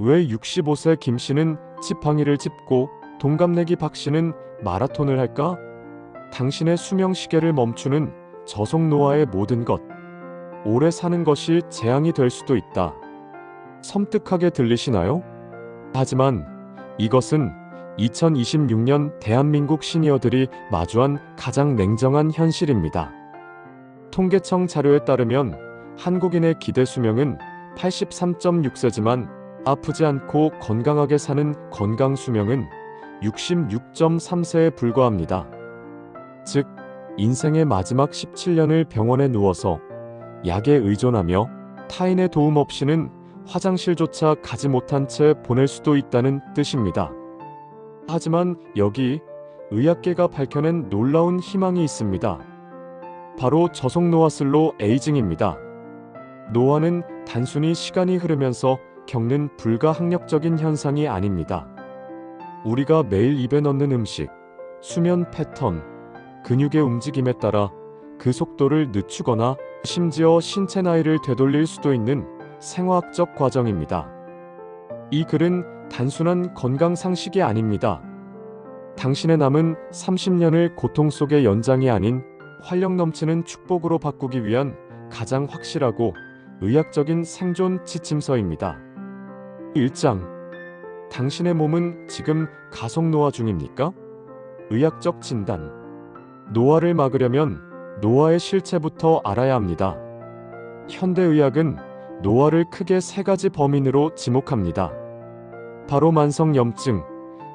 왜 65세 김 씨는 지팡이를 짚고 동갑내기 박 씨는 마라톤을 할까? 당신의 수명 시계를 멈추는 저속 노화의 모든 것. 오래 사는 것이 재앙이 될 수도 있다. 섬뜩하게 들리시나요? 하지만 이것은 2026년 대한민국 시니어들이 마주한 가장 냉정한 현실입니다. 통계청 자료에 따르면 한국인의 기대 수명은 83.6세지만 아프지 않고 건강하게 사는 건강 수명은 66.3세에 불과합니다. 즉, 인생의 마지막 17년을 병원에 누워서 약에 의존하며 타인의 도움 없이는 화장실조차 가지 못한 채 보낼 수도 있다는 뜻입니다. 하지만 여기 의학계가 밝혀낸 놀라운 희망이 있습니다. 바로 저속노화 슬로 에이징입니다. 노화는 단순히 시간이 흐르면서 겪는 불가항력적인 현상이 아닙니다. 우리가 매일 입에 넣는 음식, 수면 패턴, 근육의 움직임에 따라 그 속도를 늦추거나 심지어 신체 나이를 되돌릴 수도 있는 생화학적 과정입니다. 이 글은 단순한 건강 상식이 아닙니다. 당신의 남은 30년을 고통 속의 연장이 아닌 활력 넘치는 축복으로 바꾸기 위한 가장 확실하고 의학적인 생존 지침서입니다. 1장. 당신의 몸은 지금 가속 노화 중입니까? 의학적 진단. 노화를 막으려면 노화의 실체부터 알아야 합니다. 현대의학은 노화를 크게 세 가지 범인으로 지목합니다. 바로 만성염증,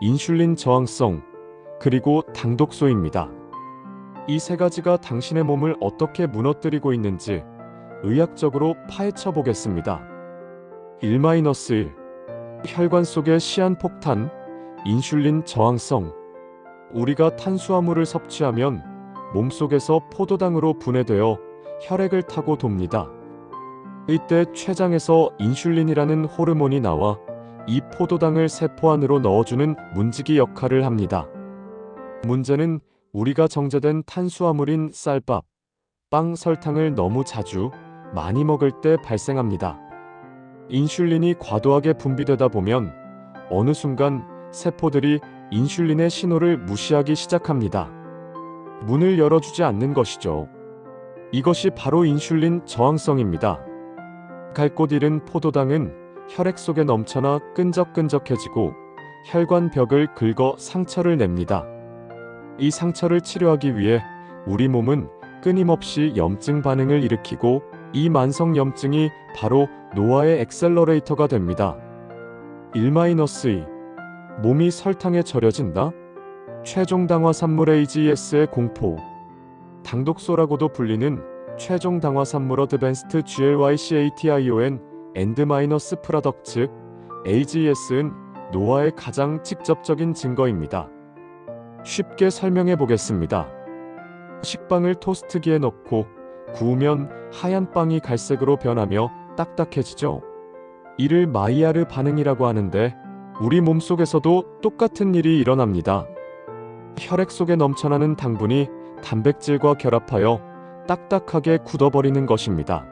인슐린 저항성, 그리고 당독소입니다. 이 세 가지가 당신의 몸을 어떻게 무너뜨리고 있는지 의학적으로 파헤쳐 보겠습니다. 1-1 혈관 속의 시한폭탄, 인슐린 저항성. 우리가 탄수화물을 섭취하면 몸속에서 포도당으로 분해되어 혈액을 타고 돕니다. 이때 췌장에서 인슐린이라는 호르몬이 나와 이 포도당을 세포 안으로 넣어주는 문지기 역할을 합니다. 문제는 우리가 정제된 탄수화물인 쌀밥, 빵, 설탕을 너무 자주 많이 먹을 때 발생합니다. 인슐린이 과도하게 분비되다 보면 어느 순간 세포들이 인슐린의 신호를 무시하기 시작합니다. 문을 열어주지 않는 것이죠. 이것이 바로 인슐린 저항성입니다. 갈 곳 잃은 포도당은 혈액 속에 넘쳐나 끈적끈적해지고 혈관 벽을 긁어 상처를 냅니다. 이 상처를 치료하기 위해 우리 몸은 끊임없이 염증 반응을 일으키고 이 만성 염증이 바로 노화의 엑셀러레이터가 됩니다. 1-2 몸이 설탕에 절여진다? 최종 당화 산물 AGS의 공포 당독소라고도 불리는 최종 당화 산물 어드밴스트 GLYCATION 엔드 마이너스 프라덕츠 AGS는 노화의 가장 직접적인 증거입니다. 쉽게 설명해 보겠습니다. 식빵을 토스트기에 넣고 구우면 하얀 빵이 갈색으로 변하며 딱딱해지죠. 이를 마이야르 반응이라고 하는데 우리 몸속에서도 똑같은 일이 일어납니다. 혈액 속에 넘쳐나는 당분이 단백질과 결합하여 딱딱하게 굳어버리는 것입니다.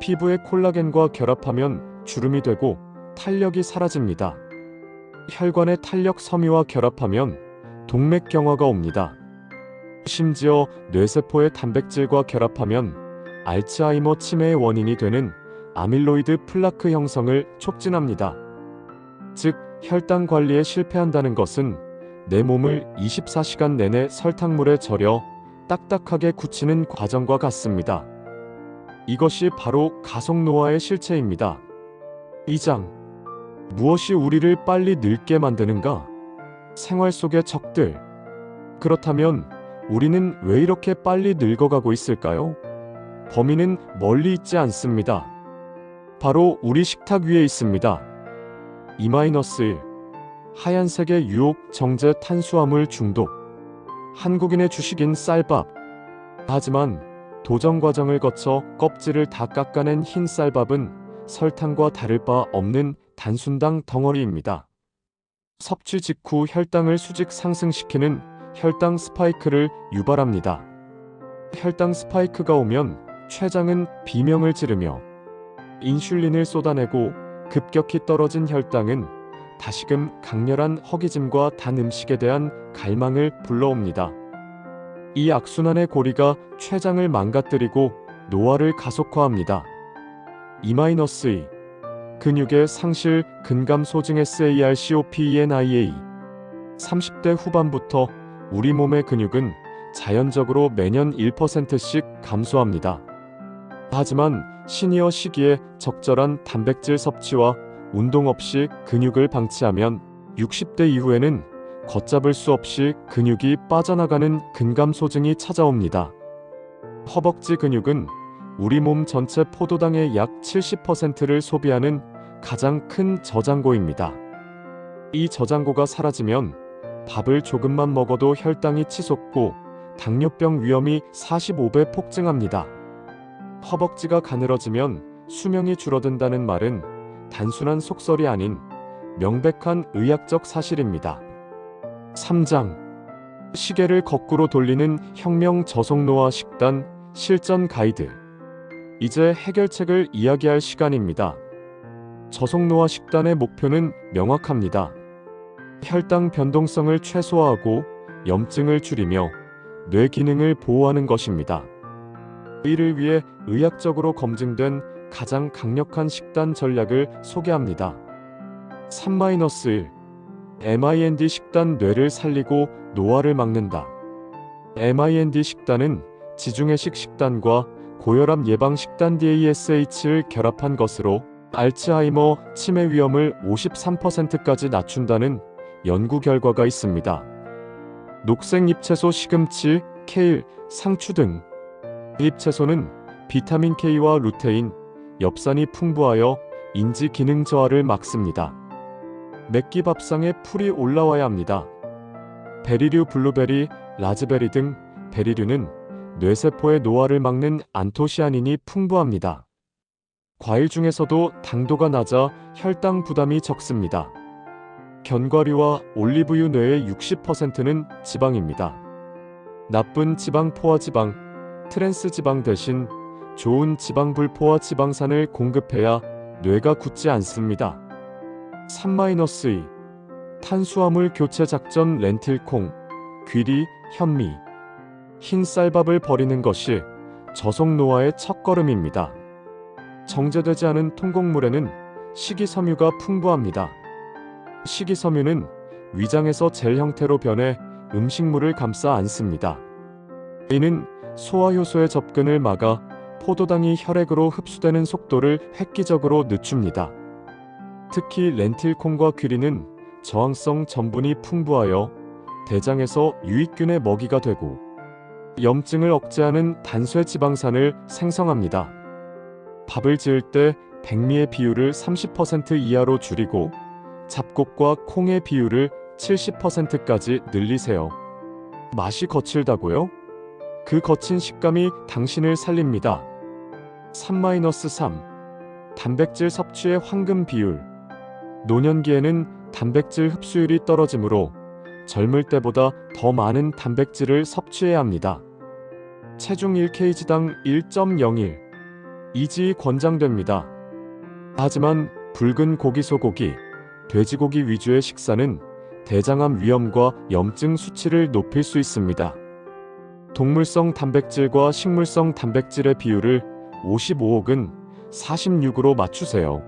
피부의 콜라겐과 결합하면 주름이 되고 탄력이 사라집니다. 혈관의 탄력 섬유와 결합하면 동맥경화가 옵니다. 심지어 뇌세포의 단백질과 결합하면 알츠하이머 치매의 원인이 되는 아밀로이드 플라크 형성을 촉진합니다. 즉, 혈당 관리에 실패한다는 것은 내 몸을 24시간 내내 설탕물에 절여 딱딱하게 굳히는 과정과 같습니다. 이것이 바로 가속노화의 실체입니다. 2장. 무엇이 우리를 빨리 늙게 만드는가? 생활 속의 적들. 그렇다면 우리는 왜 이렇게 빨리 늙어가고 있을까요? 범인은 멀리 있지 않습니다. 바로 우리 식탁 위에 있습니다. 2-1 하얀색의 유혹 정제 탄수화물 중독 한국인의 주식인 쌀밥 하지만 도정 과정을 거쳐 껍질을 다 깎아낸 흰 쌀밥은 설탕과 다를 바 없는 단순당 덩어리입니다. 섭취 직후 혈당을 수직 상승시키는 혈당 스파이크를 유발합니다. 혈당 스파이크가 오면 췌장은 비명을 지르며 인슐린을 쏟아내고 급격히 떨어진 혈당은 다시금 강렬한 허기짐과 단 음식에 대한 갈망을 불러옵니다. 이 악순환의 고리가 췌장을 망가뜨리고 노화를 가속화합니다. 2-2 근육의 상실 근감 소증 SARCOPENIA 30대 후반부터 우리 몸의 근육은 자연적으로 매년 1%씩 감소합니다. 하지만 시니어 시기에 적절한 단백질 섭취와 운동 없이 근육을 방치하면 60대 이후에는 걷잡을 수 없이 근육이 빠져나가는 근감 소증이 찾아옵니다. 허벅지 근육은 우리 몸 전체 포도당의 약 70%를 소비하는 가장 큰 저장고입니다. 이 저장고가 사라지면 밥을 조금만 먹어도 혈당이 치솟고 당뇨병 위험이 45배 폭증합니다. 허벅지가 가늘어지면 수명이 줄어든다는 말은 단순한 속설이 아닌 명백한 의학적 사실입니다. 3장 시계를 거꾸로 돌리는 혁명 저속노화 식단 실전 가이드 이제 해결책을 이야기할 시간입니다. 저속노화 식단의 목표는 명확합니다. 혈당 변동성을 최소화하고 염증을 줄이며 뇌 기능을 보호하는 것입니다. 이를 위해 의학적으로 검증된 가장 강력한 식단 전략을 소개합니다. 3-1 MIND 식단 뇌를 살리고 노화를 막는다. MIND 식단은 지중해식 식단과 고혈압 예방 식단 DASH를 결합한 것으로 알츠하이머 치매 위험을 53%까지 낮춘다는 연구 결과가 있습니다. 녹색 잎채소 시금치, 케일, 상추 등 잎 채소는 비타민 K와 루테인, 엽산이 풍부하여 인지 기능 저하를 막습니다. 맵기 밥상에 풀이 올라와야 합니다. 베리류 블루베리, 라즈베리 등 베리류는 뇌세포의 노화를 막는 안토시아닌이 풍부합니다. 과일 중에서도 당도가 낮아 혈당 부담이 적습니다. 견과류와 올리브유 뇌의 60%는 지방입니다. 나쁜 지방 포화 지방, 트랜스 지방 대신 좋은 지방 불포화 지방산을 공급해야 뇌가 굳지 않습니다. 3-2 탄수화물 교체 작전 렌틸콩, 귀리, 현미, 흰 쌀밥을 버리는 것이 저속 노화의 첫걸음입니다. 정제되지 않은 통곡물에는 식이섬유가 풍부합니다. 식이섬유는 위장에서 젤 형태로 변해 음식물을 감싸 안습니다. 이는 소화효소의 접근을 막아 포도당이 혈액으로 흡수되는 속도를 획기적으로 늦춥니다. 특히 렌틸콩과 귀리는 저항성 전분이 풍부하여 대장에서 유익균의 먹이가 되고 염증을 억제하는 단쇄 지방산을 생성합니다. 밥을 지을 때 백미의 비율을 30% 이하로 줄이고 잡곡과 콩의 비율을 70%까지 늘리세요. 맛이 거칠다고요? 그 거친 식감이 당신을 살립니다. 3-3 단백질 섭취의 황금 비율 노년기에는 단백질 흡수율이 떨어지므로 젊을 때보다 더 많은 단백질을 섭취해야 합니다. 체중 1kg당 1.01 이지 권장됩니다. 하지만 붉은 고기 소고기, 돼지고기 위주의 식사는 대장암 위험과 염증 수치를 높일 수 있습니다. 동물성 단백질과 식물성 단백질의 비율을 55억은 46으로 맞추세요.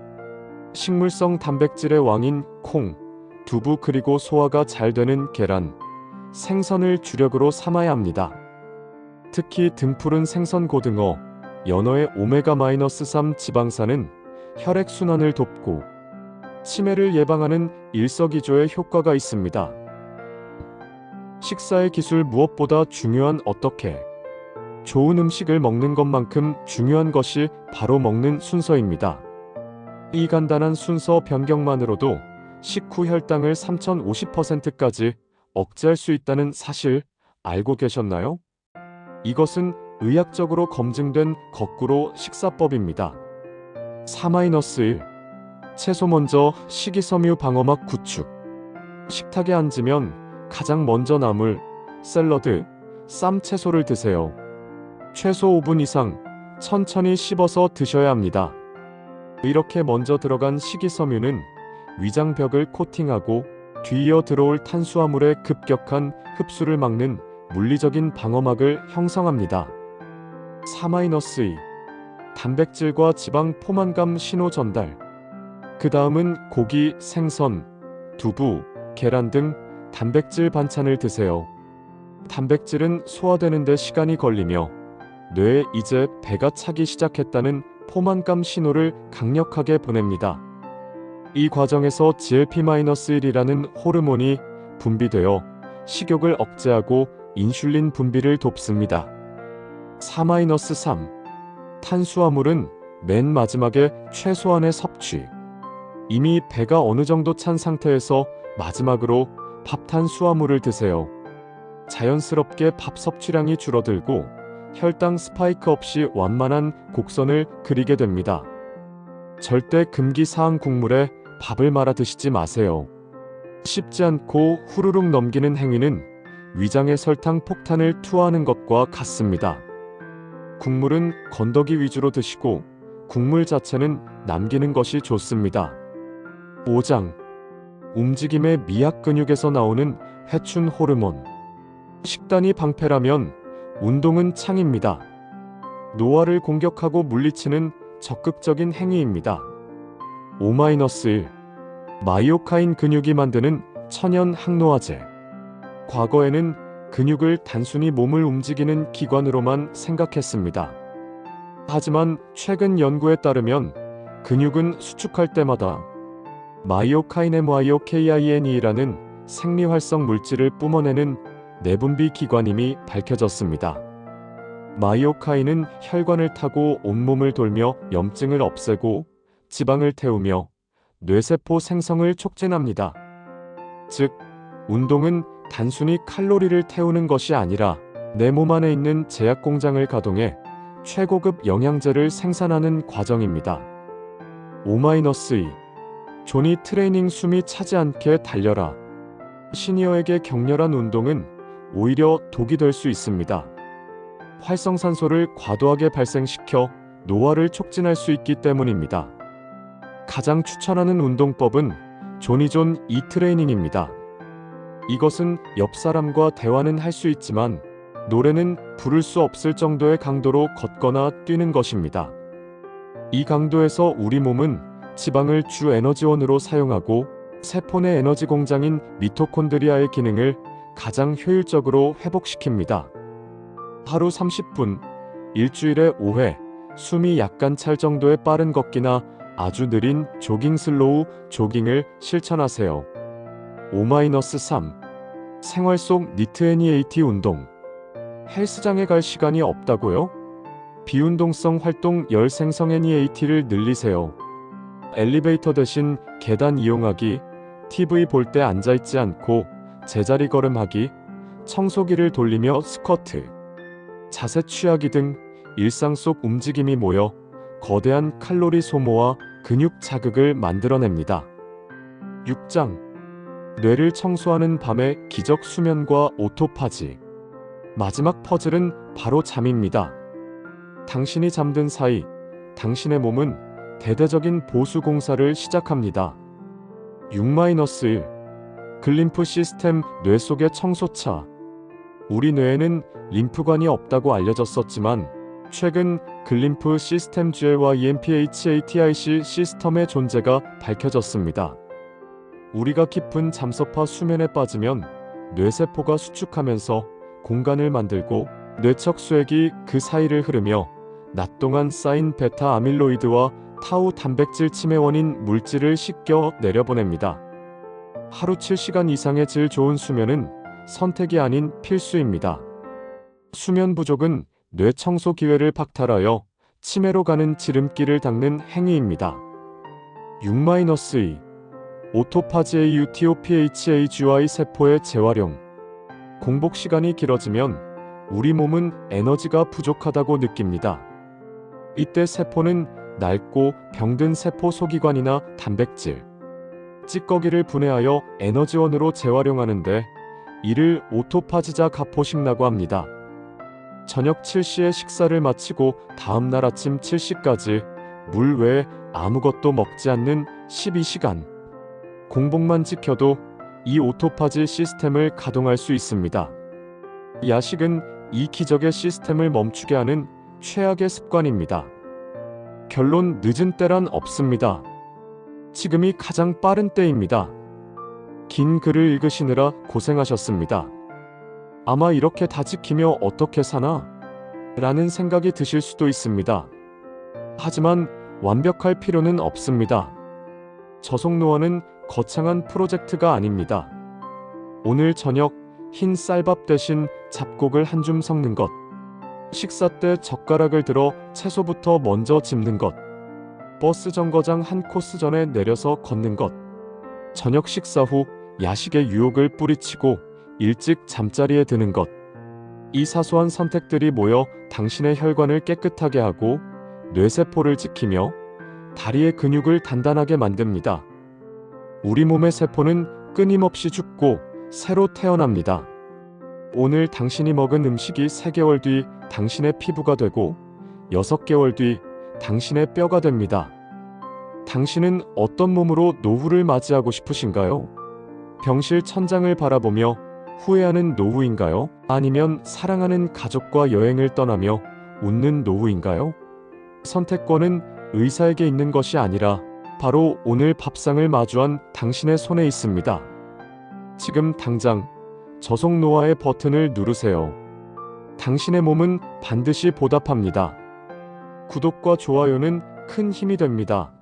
식물성 단백질의 왕인 콩, 두부 그리고 소화가 잘 되는 계란, 생선을 주력으로 삼아야 합니다. 특히 등푸른 생선 고등어, 연어의 오메가-3 지방산은 혈액 순환을 돕고 치매를 예방하는 일석이조의 효과가 있습니다. 식사의 기술 무엇보다 중요한 어떻게 좋은 음식을 먹는 것만큼 중요한 것이 바로 먹는 순서입니다. 이 간단한 순서 변경만으로도 식후 혈당을 3050%까지 억제할 수 있다는 사실 알고 계셨나요? 이것은 의학적으로 검증된 거꾸로 식사법입니다. 4-1 채소 먼저 식이섬유 방어막 구축 식탁에 앉으면 가장 먼저 나물, 샐러드, 쌈 채소를 드세요. 최소 5분 이상 천천히 씹어서 드셔야 합니다. 이렇게 먼저 들어간 식이섬유는 위장벽을 코팅하고 뒤이어 들어올 탄수화물의 급격한 흡수를 막는 물리적인 방어막을 형성합니다. 4-2 단백질과 지방 포만감 신호 전달 그 다음은 고기, 생선, 두부, 계란 등 단백질 반찬을 드세요. 단백질은 소화되는데 시간이 걸리며 뇌에 이제 배가 차기 시작했다는 포만감 신호를 강력하게 보냅니다. 이 과정에서 GLP-1이라는 호르몬이 분비되어 식욕을 억제하고 인슐린 분비를 돕습니다. 4-3 탄수화물은 맨 마지막에 최소한의 섭취. 이미 배가 어느 정도 찬 상태에서 마지막으로 밥 탄수화물을 드세요. 자연스럽게 밥 섭취량이 줄어들고 혈당 스파이크 없이 완만한 곡선을 그리게 됩니다. 절대 금기 사항 국물에 밥을 말아 드시지 마세요. 쉽지 않고 후루룩 넘기는 행위는 위장에 설탕 폭탄을 투하하는 것과 같습니다. 국물은 건더기 위주로 드시고 국물 자체는 남기는 것이 좋습니다. 5장 움직임의 미약 근육에서 나오는 회춘 호르몬 식단이 방패라면 운동은 창입니다. 노화를 공격하고 물리치는 적극적인 행위입니다. 5-1 마이오카인 근육이 만드는 천연 항노화제 과거에는 근육을 단순히 몸을 움직이는 기관으로만 생각했습니다. 하지만 최근 연구에 따르면 근육은 수축할 때마다 마이오카인의 마이오KINE라는 생리활성 물질을 뿜어내는 내분비 기관임이 밝혀졌습니다. 마이오카인은 혈관을 타고 온몸을 돌며 염증을 없애고 지방을 태우며 뇌세포 생성을 촉진합니다. 즉, 운동은 단순히 칼로리를 태우는 것이 아니라 내 몸 안에 있는 제약 공장을 가동해 최고급 영양제를 생산하는 과정입니다. 5-2 조니 트레이닝 숨이 차지 않게 달려라. 시니어에게 격렬한 운동은 오히려 독이 될 수 있습니다. 활성산소를 과도하게 발생시켜 노화를 촉진할 수 있기 때문입니다. 가장 추천하는 운동법은 조니존 이 트레이닝입니다. 이것은 옆 사람과 대화는 할 수 있지만 노래는 부를 수 없을 정도의 강도로 걷거나 뛰는 것입니다. 이 강도에서 우리 몸은 지방을 주 에너지원으로 사용하고 세포 내 에너지 공장인 미토콘드리아의 기능을 가장 효율적으로 회복시킵니다. 하루 30분, 일주일에 5회, 숨이 약간 찰 정도의 빠른 걷기나 아주 느린 조깅 슬로우 조깅을 실천하세요. 5-3 생활 속 니트 NEAT 운동 헬스장에 갈 시간이 없다고요? 비운동성 활동 열 생성 NEAT를 늘리세요. 엘리베이터 대신 계단 이용하기, TV 볼 때 앉아있지 않고 제자리 걸음하기, 청소기를 돌리며 스쿼트, 자세 취하기 등 일상 속 움직임이 모여 거대한 칼로리 소모와 근육 자극을 만들어냅니다. 6장 뇌를 청소하는 밤의 기적 수면과 오토파지 마지막 퍼즐은 바로 잠입니다. 당신이 잠든 사이 당신의 몸은 대대적인 보수 공사를 시작합니다. 6-1 글림프 시스템 뇌 속의 청소차 우리 뇌에는 림프관이 없다고 알려졌었지만 최근 글림프 시스템 GL과 E EMPHATIC 시스템의 존재가 밝혀졌습니다. 우리가 깊은 잠섭화 수면에 빠지면 뇌세포가 수축하면서 공간을 만들고 뇌척 수액이 그 사이를 흐르며 낮 동안 쌓인 베타 아밀로이드와 타우 단백질 침해 원인 물질을 씻겨 내려보냅니다. 하루 7시간 이상의 질 좋은 수면은 선택이 아닌 필수입니다. 수면 부족은 뇌 청소 기회를 박탈하여 치매로 가는 지름길을 닦는 행위입니다. 6-2 오토파지의 UTOPHAGY 세포의 재활용 공복 시간이 길어지면 우리 몸은 에너지가 부족하다고 느낍니다. 이때 세포는 낡고 병든 세포 소기관이나 단백질, 찌꺼기를 분해하여 에너지원으로 재활용하는데 이를 오토파지자 가포식라고 합니다. 저녁 7시에 식사를 마치고 다음 날 아침 7시까지 물 외에 아무것도 먹지 않는 12시간. 공복만 지켜도 이 오토파지 시스템을 가동할 수 있습니다. 야식은 이 기적의 시스템을 멈추게 하는 최악의 습관입니다. 결론 늦은 때란 없습니다. 지금이 가장 빠른 때입니다. 긴 글을 읽으시느라 고생하셨습니다. 아마 이렇게 다 지키며 어떻게 사나? 라는 생각이 드실 수도 있습니다. 하지만 완벽할 필요는 없습니다. 저속노화는 거창한 프로젝트가 아닙니다. 오늘 저녁 흰 쌀밥 대신 잡곡을 한 줌 섞는 것. 식사 때 젓가락을 들어 채소부터 먼저 집는 것. 버스 정거장 한 코스 전에 내려서 걷는 것. 저녁 식사 후 야식의 유혹을 뿌리치고 일찍 잠자리에 드는 것. 이 사소한 선택들이 모여 당신의 혈관을 깨끗하게 하고 뇌세포를 지키며 다리의 근육을 단단하게 만듭니다. 우리 몸의 세포는 끊임없이 죽고 새로 태어납니다. 오늘 당신이 먹은 음식이 3개월 뒤 당신의 피부가 되고 6개월 뒤 당신의 뼈가 됩니다. 당신은 어떤 몸으로 노후를 맞이하고 싶으신가요? 병실 천장을 바라보며 후회하는 노후인가요? 아니면 사랑하는 가족과 여행을 떠나며 웃는 노후인가요? 선택권은 의사에게 있는 것이 아니라 바로 오늘 밥상을 마주한 당신의 손에 있습니다. 지금 당장 저속 노화의 버튼을 누르세요. 당신의 몸은 반드시 보답합니다. 구독과 좋아요는 큰 힘이 됩니다.